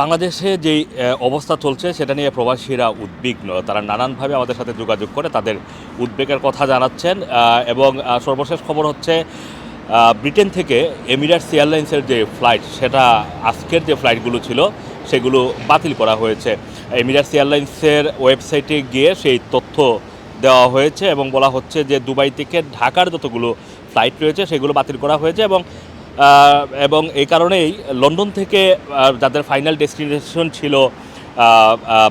বাংলাদেশে যেই অবস্থা চলছে সেটা নিয়ে প্রবাসীরা উদ্বিগ্ন। তারা নানানভাবে আমাদের সাথে যোগাযোগ করে তাদের উদ্বেগের কথা জানাচ্ছেন এবং সর্বশেষ খবর হচ্ছে ব্রিটেন থেকে এমিরাটস এয়ারলাইন্সের যে ফ্লাইট, সেটা আজকের যে ফ্লাইটগুলো ছিল, সেগুলো বাতিল করা হয়েছে। এমিরাটস এয়ারলাইন্সের ওয়েবসাইটে গিয়ে সেই তথ্য দেওয়া হয়েছে এবং বলা হচ্ছে যে দুবাই থেকে ঢাকার যতগুলো ফ্লাইট রয়েছে সেগুলো বাতিল করা হয়েছে এবং এবং এই কারণেই লন্ডন থেকে যাদের ফাইনাল ডেস্টিনেশন ছিল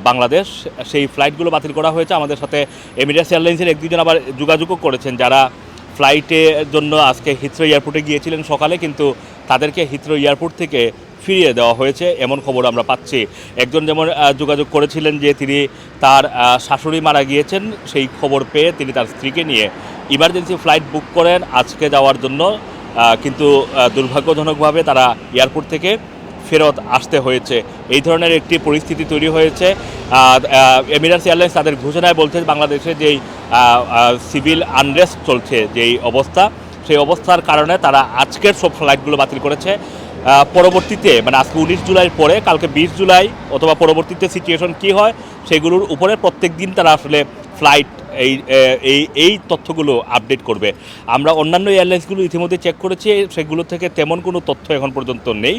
বাংলাদেশ, সেই ফ্লাইটগুলো বাতিল করা হয়েছে। আমাদের সাথে এমিরেটস এয়ারলাইন্সের এক দুজন আবার যোগাযোগও করেছেন, যারা ফ্লাইটের জন্য আজকে হিথ্রো এয়ারপোর্টে গিয়েছিলেন সকালে, কিন্তু তাদেরকে হিথ্রো এয়ারপোর্ট থেকে ফিরিয়ে দেওয়া হয়েছে। এমন খবর আমরা পাচ্ছি। একজন যেমন যোগাযোগ করেছিলেন যে তিনি তার শাশুড়ি মারা গিয়েছেন, সেই খবর পেয়ে তিনি তার স্ত্রীকে নিয়ে ইমার্জেন্সি ফ্লাইট বুক করেন আজকে যাওয়ার জন্য। কিন্তু দুর্ভাগ্যজনকভাবে তারা এয়ারপোর্ট থেকে ফেরত আসতে হয়েছে। এই ধরনের একটি পরিস্থিতি তৈরি হয়েছে। এমিরাটস এয়ারলাইন্স তাদের ঘোষণায় বলছে বাংলাদেশে যেই সিভিল আনরেস্ট চলছে, যেই অবস্থা, সেই অবস্থার কারণে তারা আজকের সব ফ্লাইটগুলো বাতিল করেছে। পরবর্তীতে মানে আজকে উনিশ জুলাইয়ের পরে, কালকে বিশ জুলাই অথবা পরবর্তীতে সিচুয়েশন কী হয়, সেগুলোর উপরে প্রত্যেক দিন তারা আসলে ফ্লাইট, এই এই এই তথ্যগুলো আপডেট করবে। আমরা অন্যান্য এয়ারলাইন্সগুলো ইতিমধ্যে চেক করেছি, সেগুলো থেকে তেমন কোনো তথ্য এখন পর্যন্ত নেই।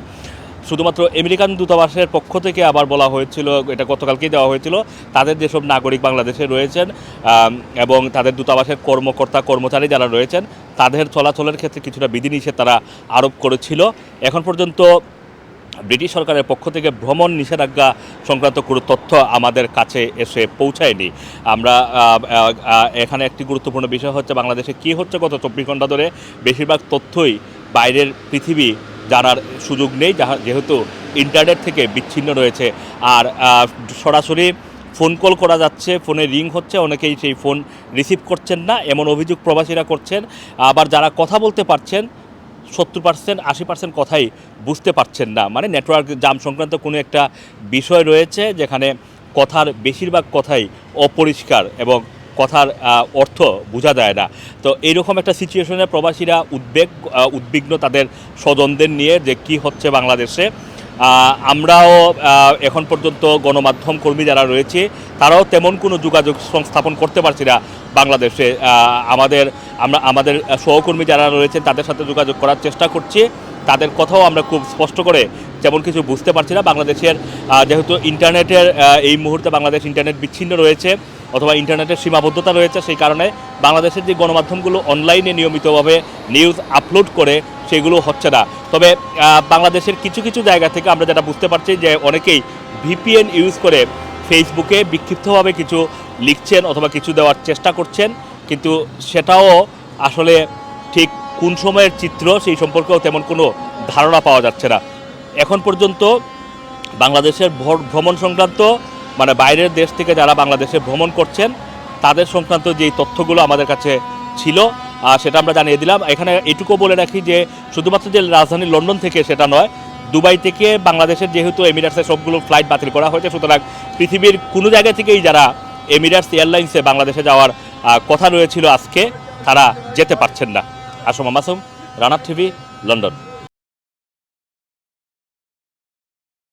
শুধুমাত্র আমেরিকান দূতাবাসের পক্ষ থেকে আবার বলা হয়েছিল, এটা গতকালকেই দেওয়া হয়েছিল, তাদের যেসব নাগরিক বাংলাদেশে রয়েছেন এবং তাদের দূতাবাসের কর্মকর্তা, কর্মচারী যারা রয়েছেন, তাদের চলাচলের ক্ষেত্রে কিছুটা বিধিনিষেধ তারা আরোপ করেছিল। এখন পর্যন্ত ব্রিটিশ সরকারের পক্ষ থেকে ভ্রমণ নিষেধাজ্ঞা সংক্রান্ত কোনো তথ্য আমাদের কাছে এসে পৌঁছায়নি। আমরা এখানে একটি গুরুত্বপূর্ণ বিষয় হচ্ছে বাংলাদেশে কী হচ্ছে গত চব্বিশ ঘণ্টা ধরে। বেশিরভাগ তথ্যই বাইরের পৃথিবী জানার সুযোগ নেই, যাহা- যেহেতু ইন্টারনেট থেকে বিচ্ছিন্ন রয়েছে। আর সরাসরি ফোন কল করা যাচ্ছে, ফোনে রিং হচ্ছে, অনেকেই সেই ফোন রিসিভ করছেন না, এমন অভিযোগ প্রবাসীরা করছেন। আবার যারা কথা বলতে পারছেন সত্তর পার্সেন্ট আশি পার্সেন্ট কথাই বুঝতে পারছেন না। মানে নেটওয়ার্ক জাম সংক্রান্ত কোনো একটা বিষয় রয়েছে যেখানে কথার বেশিরভাগ কথাই অপরিষ্কার এবং কথার অর্থ বোঝা যায় না। তো এইরকম একটা সিচুয়েশনে প্রবাসীরা উদ্বেগ উদ্বিগ্ন তাদের স্বজনদের নিয়ে যে কি হচ্ছে বাংলাদেশে। আমরাও এখন পর্যন্ত গণমাধ্যম কর্মী যারা রয়েছে, তারাও তেমন কোনো যোগাযোগ সংস্থাপন করতে পারছি না বাংলাদেশে। আমাদের, আমরা, আমাদের সহকর্মী যারা রয়েছেন, তাদের সাথে যোগাযোগ করার চেষ্টা করছি। তাদের কথাও আমরা খুব স্পষ্ট করে যেমন কিছু বুঝতে পারছি না। বাংলাদেশের যেহেতু ইন্টারনেটের এই মুহূর্তে বাংলাদেশ ইন্টারনেট বিচ্ছিন্ন রয়েছে অথবা ইন্টারনেটের সীমাবদ্ধতা রয়েছে, সেই কারণে বাংলাদেশের যে গণমাধ্যমগুলো অনলাইনে নিয়মিতভাবে নিউজ আপলোড করে, সেগুলো হচ্ছে না। তবে বাংলাদেশের কিছু কিছু জায়গা থেকে আমরা যেটা বুঝতে পারছি যে অনেকেই ভিপিএন ইউজ করে ফেসবুকে বিক্ষিপ্তভাবে কিছু লিখছেন অথবা কিছু দেওয়ার চেষ্টা করছেন, কিন্তু সেটাও আসলে ঠিক কোন সময়ের চিত্র সেই সম্পর্কেও তেমন কোনো ধারণা পাওয়া যাচ্ছে না। এখন পর্যন্ত বাংলাদেশের ভ্র- ভ্রমণ সংক্রান্ত মানে বাইরের দেশ থেকে যারা বাংলাদেশে ভ্রমণ করছেন, তাদের সংক্রান্ত যেই তথ্যগুলো আমাদের কাছে ছিল সেটা আমরা জানিয়ে দিলাম। এখানে এটুকু বলে রাখি যে, শুধুমাত্র যে রাজধানী লন্ডন থেকে সেটা নয়, দুবাই থেকে বাংলাদেশের যেহেতু এমিরাটসের সবগুলো ফ্লাইট বাতিল করা হয়েছে, সুতরাং পৃথিবীর কোনো জায়গা থেকেই যারা এমিরাটস এয়ারলাইন্সে বাংলাদেশে যাওয়ার কথা রয়েছিল আজকে, তারা যেতে পারছেন না। আসম মাসুম রানার টিভি, লন্ডন।